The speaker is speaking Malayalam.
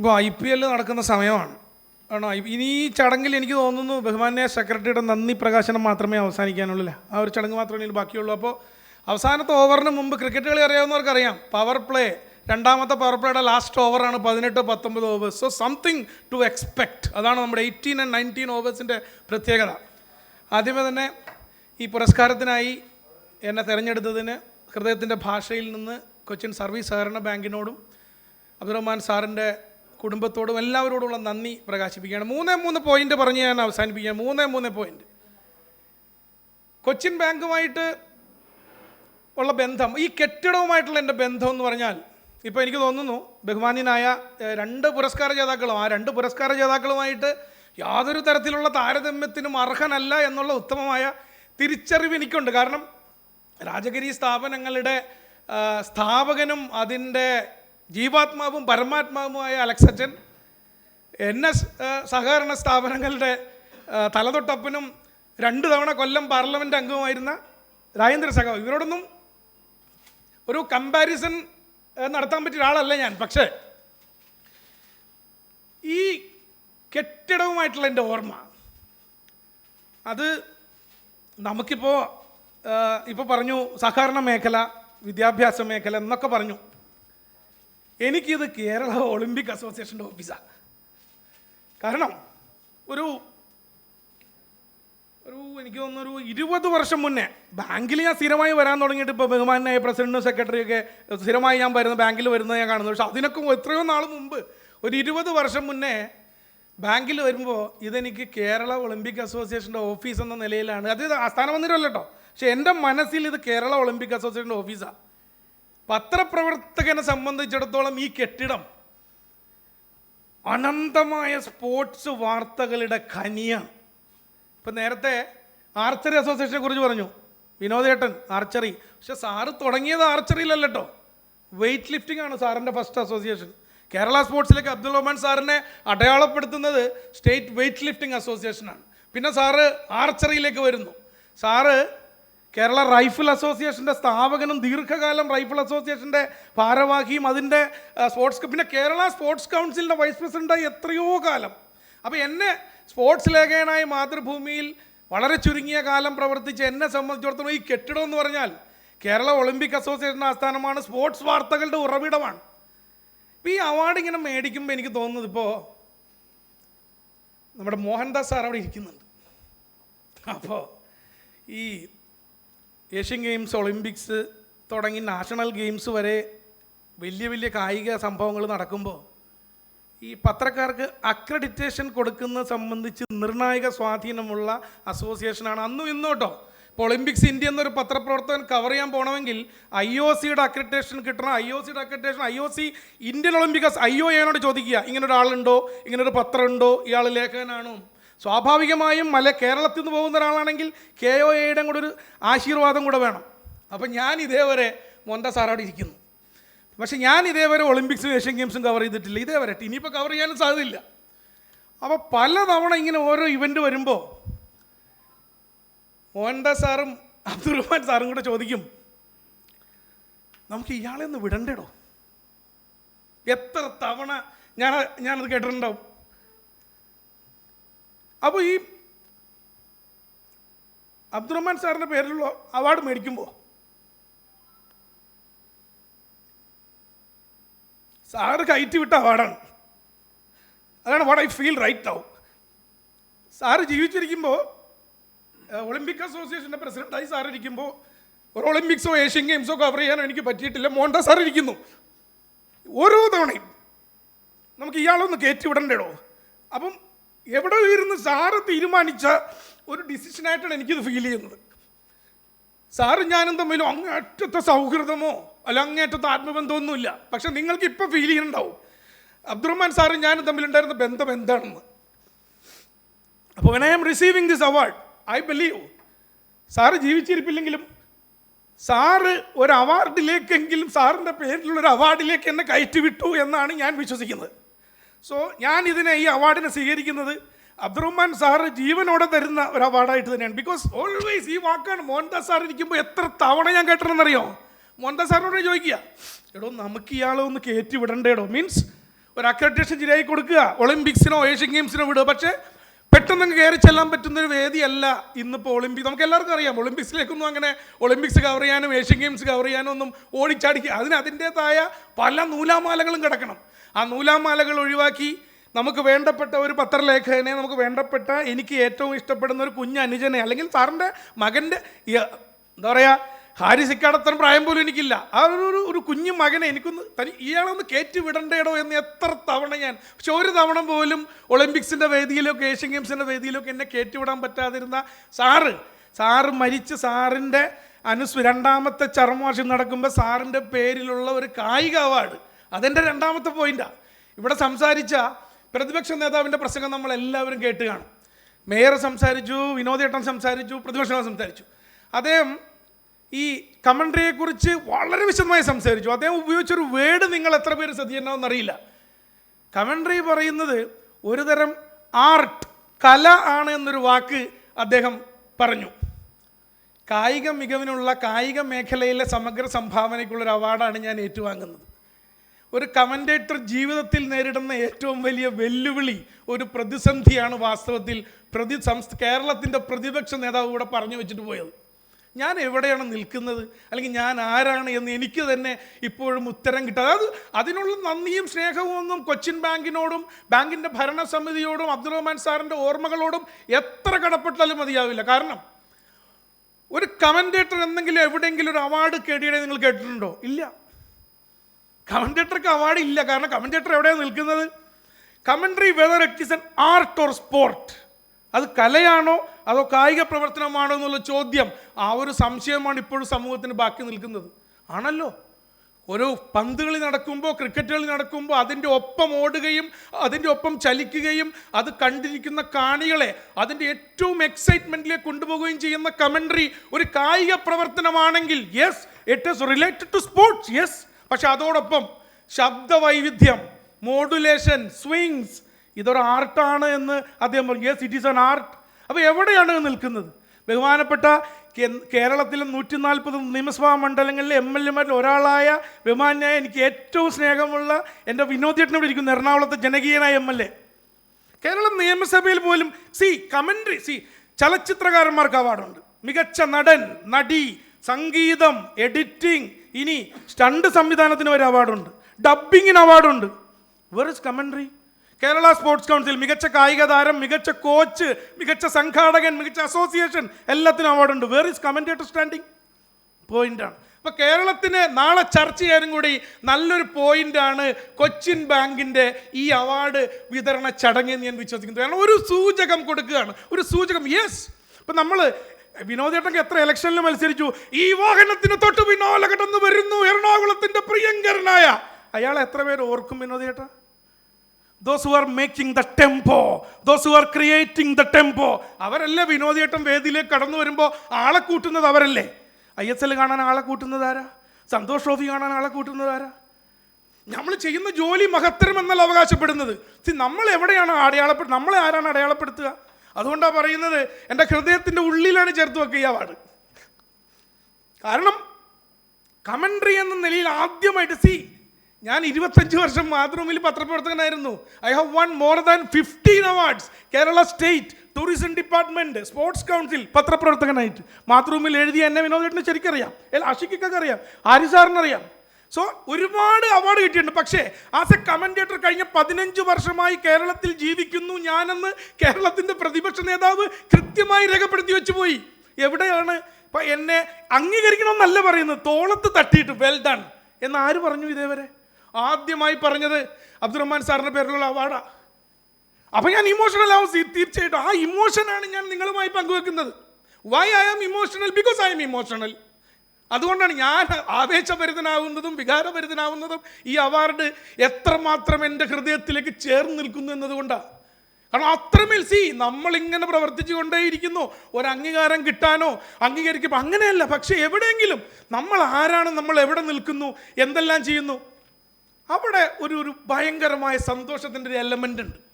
ഇപ്പോൾ ഐ പി എൽ നടക്കുന്ന സമയമാണ്. ആണോ ഇനി ഈ ചടങ്ങിൽ എനിക്ക് തോന്നുന്നു ബഹുമാന്യ സെക്രട്ടറിയുടെ നന്ദി പ്രകാശനം മാത്രമേ അവസാനിക്കാനുള്ളൂ ആ ഒരു ചടങ്ങ് മാത്രമേ ഇനി ബാക്കിയുള്ളൂ. അപ്പോൾ അവസാനത്തെ ഓവറിന് മുമ്പ് ക്രിക്കറ്റ് കളി അറിയാവുന്നവർക്കറിയാം. പവർ പ്ലേ രണ്ടാമത്തെ പവർ പ്ലേയുടെ ലാസ്റ്റ് ഓവറാണ് പതിനെട്ട് പത്തൊമ്പത് overs so something to expect അതാണ് നമ്മുടെ എയ്റ്റീൻ ആൻഡ് നയന്റീൻ ഓവേഴ്സിന്റെ പ്രത്യേകത. ആദ്യമേ തന്നെ ഈ പുരസ്കാരത്തിനായി എന്നെ തിരഞ്ഞെടുത്തതിന് ഹൃദയത്തിന്റെ ഭാഷയിൽ നിന്ന് കൊച്ചിൻ സർവീസ് സഹകരണ ബാങ്കിനോടും അബ്ദുറഹ്മാൻ സാറിന്റെ കുടുംബത്തോടും എല്ലാവരോടുമുള്ള നന്ദി പ്രകാശിപ്പിക്കുകയാണ്. മൂന്നേ മൂന്ന് പോയിന്റ് പറഞ്ഞ് ഞാൻ അവസാനിപ്പിക്കുകയാണ്. മൂന്നേ മൂന്ന് പോയിന്റ് കൊച്ചിൻ ബാങ്കുമായിട്ട് ഉള്ള ബന്ധം ഈ കെട്ടിടവുമായിട്ടുള്ള എന്റെ ബന്ധം എന്ന് പറഞ്ഞാൽ ഇപ്പോൾ എനിക്ക് തോന്നുന്നു ബഹുമാന്യനായ രണ്ട് പുരസ്കാര ജേതാക്കളും ആ രണ്ട് പുരസ്കാര ജേതാക്കളുമായിട്ട് യാതൊരു തരത്തിലുള്ള താരതമ്യത്തിനും അർഹനല്ല എന്നുള്ള ഉത്തമമായ തിരിച്ചറിവ് എനിക്കുണ്ട്. കാരണം രാജഗിരി സ്ഥാപനങ്ങളുടെ സ്ഥാപകനും അതിന്റെ ജീവാത്മാവും പരമാത്മാവുമായ അലക്സച്ചൻ എൻ എസ് സഹകരണ സ്ഥാപനങ്ങളുടെ തലതൊട്ടപ്പനും രണ്ട് തവണ കൊല്ലം പാർലമെന്റ് അംഗവുമായിരുന്ന രാജേന്ദ്ര സഖാവ്. ഇവരോടൊന്നും ഒരു കമ്പാരിസൺ നടത്താൻ പറ്റിയ ഒരാളല്ല ഞാൻ. പക്ഷേ ഈ കെട്ടിടവുമായിട്ടുള്ള എന്റെ ഓർമ്മ അത് നമുക്കിപ്പോൾ ഇപ്പോൾ പറഞ്ഞു സഹകരണ മേഖല വിദ്യാഭ്യാസ മേഖല എന്നൊക്കെ പറഞ്ഞു. എനിക്കിത് കേരള ഒളിമ്പിക് അസോസിയേഷന്റെ ഓഫീസാണ് കാരണം ഒരു ഒരു എനിക്ക് തോന്നുന്നൊരു ഇരുപത് വർഷം മുന്നേ ബാങ്കിൽ ഞാൻ സ്ഥിരമായി വരാൻ തുടങ്ങിയിട്ട് ഇപ്പോൾ ബഹുമാനായ പ്രസിഡന്റും സെക്രട്ടറിയൊക്കെ സ്ഥിരമായി ഞാൻ വരുന്ന ബാങ്കിൽ വരുന്നത് ഞാൻ കാണുന്നു പക്ഷെ അതിനൊക്കെ എത്രയോ നാൾ മുമ്പ് ഒരു ഇരുപത് വർഷം മുന്നേ ബാങ്കിൽ വരുമ്പോൾ ഇതെനിക്ക് കേരള ഒളിമ്പിക് അസോസിയേഷന്റെ ഓഫീസ് എന്ന നിലയിലാണ്. അത് ആസ്ഥാന മന്ദിരമല്ല കേട്ടോ. പക്ഷെ എന്റെ മനസ്സിൽ ഇത് കേരള ഒളിമ്പിക് അസോസിയേഷന്റെ ഓഫീസാണ് പത്രപ്രവർത്തകനെ സംബന്ധിച്ചിടത്തോളം ഈ കെട്ടിടം അനന്തമായ സ്പോർട്സ് വാർത്തകളുടെ ഖനിയാണ്. ഇപ്പം നേരത്തെ ആർച്ചറി അസോസിയേഷനെ കുറിച്ച് പറഞ്ഞു. വിനോദേട്ടൻ ആർച്ചറി പക്ഷെ സാറ് തുടങ്ങിയത് ആർച്ചറിയിലല്ല കേട്ടോ വെയ്റ്റ് ലിഫ്റ്റിംഗ് ആണ് സാറിന്റെ ഫസ്റ്റ് അസോസിയേഷൻ കേരള സ്പോർട്സിലേക്ക് അബ്ദുൾ റഹ്മാൻ സാറിനെ അടയാളപ്പെടുത്തുന്നത് സ്റ്റേറ്റ് വെയ്റ്റ് ലിഫ്റ്റിംഗ് അസോസിയേഷനാണ് പിന്നെ സാറ് ആർച്ചറിയിലേക്ക് വരുന്നു. സാറ് കേരള റൈഫിൾ അസോസിയേഷന്റെ സ്ഥാപകനും ദീർഘകാലം റൈഫിൾ അസോസിയേഷന്റെ ഭാരവാഹിയും അതിന്റെ സ്പോർട്സ് പിന്നെ കേരള സ്പോർട്സ് കൗൺസിലിന്റെ വൈസ് പ്രസിഡന്റായി എത്രയോ കാലം. അപ്പോൾ എന്നെ സ്പോർട്സ് ലേഖകനായ മാതൃഭൂമിയിൽ വളരെ ചുരുങ്ങിയ കാലം പ്രവർത്തിച്ച് എന്നെ സംബന്ധിച്ചിടത്തോളം ഈ കെട്ടിടം എന്ന് പറഞ്ഞാൽ കേരള ഒളിമ്പിക് അസോസിയേഷൻ ആസ്ഥാനമാണ് സ്പോർട്സ് വാർത്തകളുടെ ഉറവിടമാണ്. ഇപ്പോൾ ഈ അവാർഡ് ഇങ്ങനെ മേടിക്കുമ്പോൾ എനിക്ക് തോന്നുന്നത് ഇപ്പോൾ നമ്മുടെ മോഹൻദാസ് സാർ അവിടെ ഇരിക്കുന്നുണ്ട്. അപ്പോൾ ഈ ഏഷ്യൻ ഗെയിംസ് ഒളിമ്പിക്സ് തുടങ്ങി നാഷണൽ ഗെയിംസ് വരെ വലിയ വലിയ കായിക സംഭവങ്ങൾ നടക്കുമ്പോൾ ഈ പത്രക്കാർക്ക് അക്രഡിറ്റേഷൻ കൊടുക്കുന്നത് സംബന്ധിച്ച് നിർണായക സ്വാധീനമുള്ള അസോസിയേഷനാണ് അന്നും ഇന്നും കേട്ടോ. ഇപ്പോൾ ഒളിമ്പിക്സ് ഇന്ത്യ എന്നൊരു പത്രപ്രവർത്തകൻ കവർ ചെയ്യാൻ പോകണമെങ്കിൽ ഐ ഒ സിയുടെ അക്രഡിറ്റേഷൻ കിട്ടണം. ഐ ഒ സിയുടെ accreditation I O C Indian Olympics I O എനോട് ചോദിക്കുക. ഇങ്ങനൊരാളുണ്ടോ? ഇങ്ങനൊരു പത്രമുണ്ടോ? ഇയാൾ ലേഖകനാണോ? സ്വാഭാവികമായും മല കേരളത്തിൽ നിന്ന് പോകുന്ന ഒരാളാണെങ്കിൽ കെ ഒ എയുടെ കൂടെ ഒരു ആശീർവാദം കൂടെ വേണം. അപ്പം ഞാൻ ഇതേവരെ മൊന്ത സാറോട് ഇരിക്കുന്നു. പക്ഷെ ഞാൻ ഇതേവരെ ഒളിമ്പിക്സും ഏഷ്യൻ ഗെയിംസും കവർ ചെയ്തിട്ടില്ല. ഇതേവരെ ഇനിയിപ്പോൾ കവർ ചെയ്യാനും സാധ്യതയില്ല. അപ്പോൾ പല തവണ ഇങ്ങനെ ഓരോ ഇവന്റ് വരുമ്പോൾ മോഹൻദാസ് സാറും അബ്ദുറഹ്മാൻ സാറും കൂടെ ചോദിക്കും നമുക്ക് ഇയാളെ ഒന്ന് വിടണ്ടേടോ? എത്ര തവണ ഞാൻ ഞാനത് കേട്ടിട്ടുണ്ടാവും. അപ്പോൾ ഈ അബ്ദുറഹ്മാൻ സാറിന്റെ പേരിലുള്ള അവാർഡ് മേടിക്കുമ്പോൾ സാറ് കയറ്റി വിട്ട അവാർഡാണ്. അതാണ് what I feel right now sir ജീവിച്ചിരിക്കുമ്പോൾ ഒളിമ്പിക് അസോസിയേഷന്റെ പ്രസിഡന്റായി സാർ ഇരിക്കുമ്പോൾ ഒരു ഒളിമ്പിക്സോ ഏഷ്യൻ ഗെയിംസോ കവർ ചെയ്യാനോ എനിക്ക് പറ്റിയിട്ടില്ല. മോണ്ട സാർ ഇരിക്കുന്നു ഓരോ തവണയും നമുക്ക് ഇയാളൊന്ന് കയറ്റി വിടണ്ടേടോ? അപ്പം എവിടെ ഇരുന്ന് സാറ് തീരുമാനിച്ച ഒരു ഡിസിഷനായിട്ടാണ് എനിക്കിത് ഫീൽ ചെയ്യുന്നത്. സാറും ഞാനും തമ്മിലും അങ്ങേറ്റത്തെ സൗഹൃദമോ അല്ല അങ്ങേറ്റത്തെ ആത്മബന്ധമൊന്നുമില്ല. പക്ഷെ നിങ്ങൾക്ക് ഇപ്പം ഫീൽ ചെയ്യുന്നുണ്ടാവും. അബ്ദുറഹ്മാൻ സാറും ഞാനും തമ്മിലുണ്ടായിരുന്ന ബന്ധം എന്താണെന്ന്. അപ്പോൾ when I am receiving this award I believe sir ജീവിച്ചിരിപ്പില്ലെങ്കിലും sir ഒരു അവാർഡിലേക്കെങ്കിലും സാറിന്റെ പേരിലുള്ള ഒരു അവാർഡിലേക്ക് എന്നെ കയറ്റി വിട്ടു എന്നാണ് ഞാൻ വിശ്വസിക്കുന്നത്. സോ ഞാൻ ഇതിനെ ഈ അവാർഡിനെ സ്വീകരിക്കുന്നത് അബ്ദുറഹ്മാൻ സാറ് ജീവനോടെ തരുന്ന ഒരു അവാർഡായിട്ട് തന്നെയാണ്. ബിക്കോസ് ഓൾവേസ് ഈ വാക്കാണ് മോഹൻദാസ് സാർ ഇരിക്കുമ്പോൾ എത്ര തവണ ഞാൻ കേട്ടിട്ടുണ്ടെന്നറിയോ? മോഹൻദാസ് സാറിനോട് ചോദിക്കുക എടോ നമുക്ക് ഇയാളെ ഒന്ന് കയറ്റി വിടണ്ടേടോ? മീൻസ് ഒരു അക്രഡിറ്റേഷൻ ശരിയായി കൊടുക്കുക ഒളിമ്പിക്സിനോ ഏഷ്യൻ ഗെയിംസിനോ വിടുക. പക്ഷേ പെട്ടെന്ന് കയറി ചെല്ലാൻ പറ്റുന്ന ഒരു വേദിയല്ല ഇന്നിപ്പോൾ ഒളിമ്പിക്സ് നമുക്ക് എല്ലാവർക്കും അറിയാം ഒളിമ്പിക്സിലേക്കൊന്നും അങ്ങനെ ഒളിമ്പിക്സ് കവർ ചെയ്യാനും ഏഷ്യൻ ഗെയിംസ് കവർ ചെയ്യാനും ഒന്നും ഓടിച്ചാടിക്കുക അതിന് അതിന്റേതായ പല നൂലാമാലകളും കിടക്കണം. ആ നൂലാമാലകൾ ഒഴിവാക്കി നമുക്ക് വേണ്ടപ്പെട്ട ഒരു പത്രലേഖകനെ നമുക്ക് വേണ്ടപ്പെട്ട എനിക്ക് ഏറ്റവും ഇഷ്ടപ്പെടുന്ന ഒരു കുഞ്ഞ് അനുജനെ അല്ലെങ്കിൽ സാറിന്റെ മകന്റെ എന്താ പറയുക ഹാരിസ് ഇക്കാടത്തരം പ്രായം പോലും എനിക്കില്ല. ആ ഒരു ഒരു കുഞ്ഞു മകനെ എനിക്കൊന്ന് തനി ഇയാളൊന്ന് കയറ്റി വിടണ്ടേടോ എന്ന് എത്ര തവണ ഞാൻ പക്ഷെ ഒരു തവണ പോലും ഒളിമ്പിക്സിന്റെ വേദിയിലൊക്കെ ഏഷ്യൻ ഗെയിംസിന്റെ വേദിയിലൊക്കെ എന്നെ കയറ്റിവിടാൻ പറ്റാതിരുന്ന സാറ് സാറ് മരിച്ച് സാറിന്റെ അനുസ് രണ്ടാമത്തെ ചർമ്മവാർഷം നടക്കുമ്പോൾ സാറിന്റെ പേരിലുള്ള ഒരു കായിക അവാർഡ്. അതെന്റെ രണ്ടാമത്തെ പോയിന്റാണ് ഇവിടെ സംസാരിച്ച പ്രതിപക്ഷ നേതാവിന്റെ പ്രസംഗം നമ്മൾ എല്ലാവരും കേട്ട് കാണും. മേയർ സംസാരിച്ചു വിനോദേട്ടൻ സംസാരിച്ചു പ്രതിപക്ഷ സംസാരിച്ചു. അദ്ദേഹം ഈ കമൻട്രിയെക്കുറിച്ച് വളരെ വിശദമായി സംസാരിച്ചു. അദ്ദേഹം ഉപയോഗിച്ചൊരു വേർഡ് നിങ്ങൾ എത്ര പേര് ശ്രദ്ധിക്കണമെന്ന് അറിയില്ല കമൻട്രി പറയുന്നത് ഒരു തരം ആർട്ട് കല ആണ് എന്നൊരു വാക്ക് അദ്ദേഹം പറഞ്ഞു. കായിക മികവിനുള്ള കായിക മേഖലയിലെ സമഗ്ര സംഭാവനയ്ക്കുള്ളൊരു അവാർഡാണ് ഞാൻ ഏറ്റുവാങ്ങുന്നത്. ഒരു കമന്റേറ്റർ ജീവിതത്തിൽ നേരിടുന്ന ഏറ്റവും വലിയ വെല്ലുവിളി ഒരു പ്രതിസന്ധിയാണ് വാസ്തവത്തിൽ പ്രതി സംസ് കേരളത്തിന്റെ പ്രതിപക്ഷ നേതാവ് ഇവിടെ പറഞ്ഞു വെച്ചിട്ട് പോയത്. ഞാൻ എവിടെയാണ് നിൽക്കുന്നത്? അല്ലെങ്കിൽ ഞാൻ ആരാണ് എന്ന് എനിക്ക് തന്നെ ഇപ്പോഴും ഉത്തരം കിട്ടുക അതായത് അതിനുള്ള നന്ദിയും സ്നേഹവും ഒന്നും കൊച്ചിൻ ബാങ്കിനോടും ബാങ്കിന്റെ ഭരണസമിതിയോടും അബ്ദുറഹ്മാൻ സാറിന്റെ ഓർമ്മകളോടും എത്ര കടപ്പെട്ടാലും മതിയാവില്ല. കാരണം ഒരു കമന്റേറ്റർ എന്തെങ്കിലും എവിടെയെങ്കിലും ഒരു അവാർഡ് കേടിയുടെ നിങ്ങൾ കേട്ടിട്ടുണ്ടോ? ഇല്ല. കമന്റേറ്റർക്ക് അവാർഡ് ഇല്ല. കാരണം കമന്റേറ്റർ എവിടെയാണ് നിൽക്കുന്നത്? Commentary whether it is an art or sport അത് കലയാണോ അതോ കായിക പ്രവർത്തനമാണോ എന്നുള്ള ചോദ്യം ആ ഒരു സംശയമാണ് ഇപ്പോഴും സമൂഹത്തിന് ബാക്കി നിൽക്കുന്നത്. ആണല്ലോ. ഒരു പന്ത് കളി നടക്കുമ്പോൾ ക്രിക്കറ്റ് കളി നടക്കുമ്പോൾ അതിന്റെ ഒപ്പം ഓടുകയും അതിന്റെ ഒപ്പം ചലിക്കുകയും അത് കണ്ടിരിക്കുന്ന കാണികളെ അതിന്റെ ഏറ്റവും എക്സൈറ്റ്മെന്റിലേക്ക് കൊണ്ടുപോകുകയും ചെയ്യുന്ന കമൻട്രി ഒരു കായിക പ്രവർത്തനമാണെങ്കിൽ yes it is related to sports yes പക്ഷെ അതോടൊപ്പം ശബ്ദവൈവിധ്യം മോഡുലേഷൻ സ്വിങ്സ് ഇതൊരു ആർട്ടാണ് എന്ന് അദ്ദേഹം പറഞ്ഞു. യെസ് ഇറ്റ് ഈസ് ആർട്ട് അപ്പോൾ എവിടെയാണ് നിൽക്കുന്നത്? ബഹുമാനപ്പെട്ട കേരളത്തിലെ നൂറ്റി നാൽപ്പത് നിയമസഭാ മണ്ഡലങ്ങളിലെ എം എൽ എമാരിൽ ഒരാളായ ബഹുമാനായ എനിക്ക് ഏറ്റവും സ്നേഹമുള്ള എന്റെ വിനോദേട്ടനോട് ഇരിക്കുന്ന എറണാകുളത്തെ ജനകീയനായ എം എൽ എ. കേരളം നിയമസഭയിൽ പോലും സി കമൻട്രി സി ചലച്ചിത്രകാരന്മാർക്ക് അവാർഡുണ്ട്. മികച്ച നടൻ നടി സംഗീതം എഡിറ്റിംഗ് ഇനി സ്റ്റണ്ട് സംവിധാനത്തിന് ഒരു അവാർഡുണ്ട്. ഡബ്ബിങ്ങിന് അവാർഡുണ്ട്. Where is commentary Kerala Sports Council മികച്ച കായിക താരം മികച്ച കോച്ച് മികച്ച സംഘാടകൻ മികച്ച അസോസിയേഷൻ എല്ലാത്തിനും അവാർഡുണ്ട് വേർ ഇസ് കമന്റേറ്റർ സ്റ്റാൻഡിങ് പോയിന്റാണ് അപ്പോൾ കേരളത്തിന് നാളെ ചർച്ച ചെയ്യാനും കൂടി നല്ലൊരു പോയിന്റാണ് കൊച്ചിൻ ബാങ്കിന്റെ ഈ അവാർഡ് വിതരണ ചടങ്ങ് എന്ന് ഞാൻ വിശ്വസിക്കുന്നത് കാരണം ഒരു സൂചകം കൊടുക്കുകയാണ്. ഒരു സൂചകം യെസ് ഇപ്പം നമ്മൾ വിനോദേട്ടൻ എത്ര ഇലക്ഷനിൽ മത്സരിച്ചു? ഈ വാഹനത്തിന് തൊട്ട് പിന്നാലെ കടന്നു വരുന്നു എറണാകുളത്തിന്റെ പ്രിയങ്കരനായ. അയാൾ എത്ര പേര് ഓർക്കും വിനോദേട്ട those who are making the tempo those who are creating the tempo അവരല്ലേ വിനോദിയേട്ടം വേദിയിലേക്ക് കടന്നു വരുമ്പോൾ ആളെ കൂട്ടുന്നത് അവരല്ലേ? ഐ എസ് എൽ കാണാൻ ആളെ കൂട്ടുന്നത് ആരാ? സന്തോഷ് ട്രോഫി കാണാൻ ആളെ കൂട്ടുന്നത് ആരാ? നമ്മൾ ചെയ്യുന്ന ജോലി മഹത്തരം എന്നല്ല അവകാശപ്പെടുന്നത്. സി നമ്മൾ എവിടെയാണ് അടയാളപ്പെടുത്തുക നമ്മളെ ആരാണ് അടയാളപ്പെടുത്തുക? അതുകൊണ്ടാണ് പറയുന്നത് എന്റെ ഹൃദയത്തിന്റെ ഉള്ളിലാണ് ചേർത്ത് വെക്കുക ഈ കാരണം കമൻട്രി എന്ന നിലയിൽ ആദ്യമായിട്ട് സി ഞാൻ ഇരുപത്തഞ്ച് വർഷം മാതൃഭൂമിയിൽ പത്രപ്രവർത്തകനായിരുന്നു. I have won more than fifteen awards Kerala State Tourism Department Sports Council പത്രപ്രവർത്തകനായിട്ട്. മാതൃഭൂമിയിൽ എഴുതിയ എന്നെ വിനോദേട്ടന് ശരിക്കറിയാം. അല്ല അഷിക്കൊക്കെ അറിയാം. ആരിസാറിന് സാറിനറിയാം. സോ ഒരുപാട് അവാർഡ് കിട്ടിയിട്ടുണ്ട്. പക്ഷേ ആസ് എ കമന്റേറ്റർ കഴിഞ്ഞ പതിനഞ്ച് വർഷമായി കേരളത്തിൽ ജീവിക്കുന്നു ഞാനെന്ന് കേരളത്തിന്റെ പ്രതിപക്ഷ നേതാവ് കൃത്യമായി രേഖപ്പെടുത്തി വെച്ചു പോയി. എവിടെയാണ്? ഇപ്പം എന്നെ അംഗീകരിക്കണമെന്നല്ല പറയുന്നത്. തോളത്ത് തട്ടിയിട്ട് വെൽ ഡൺ എന്ന് ആര് പറഞ്ഞു ഇതേവരെ? ആദ്യമായി പറഞ്ഞത് അബ്ദുറഹ്മാൻ സാറിന്റെ പേരിലുള്ള അവാർഡാ. അപ്പം ഞാൻ ഇമോഷണൽ ആവും തീർച്ചയായിട്ടും. ആ ഇമോഷനാണ് ഞാൻ നിങ്ങളുമായി പങ്കുവെക്കുന്നത്. Why I am emotional because I am emotional അതുകൊണ്ടാണ് ഞാൻ ആവേശഭരിതനാവുന്നതും വികാരഭരിതനാവുന്നതും ഈ അവാർഡ് എത്രമാത്രം എന്റെ ഹൃദയത്തിലേക്ക് ചേർന്ന് നിൽക്കുന്നു എന്നതുകൊണ്ടാണ് കാരണം അത്രമേൽ സി നമ്മളിങ്ങനെ പ്രവർത്തിച്ചു കൊണ്ടേയിരിക്കുന്നു ഒരു അംഗീകാരം കിട്ടാനോ അംഗീകരിക്കുമ്പോൾ അങ്ങനെയല്ല. പക്ഷേ എവിടെയെങ്കിലും നമ്മൾ ആരാണ് നമ്മൾ എവിടെ നിൽക്കുന്നു എന്തെല്ലാം ചെയ്യുന്നു? അവിടെ ഒരു ഒരു ഭയങ്കരമായ സന്തോഷത്തിന്റെ ഒരു എലമെന്റ് ഉണ്ട്.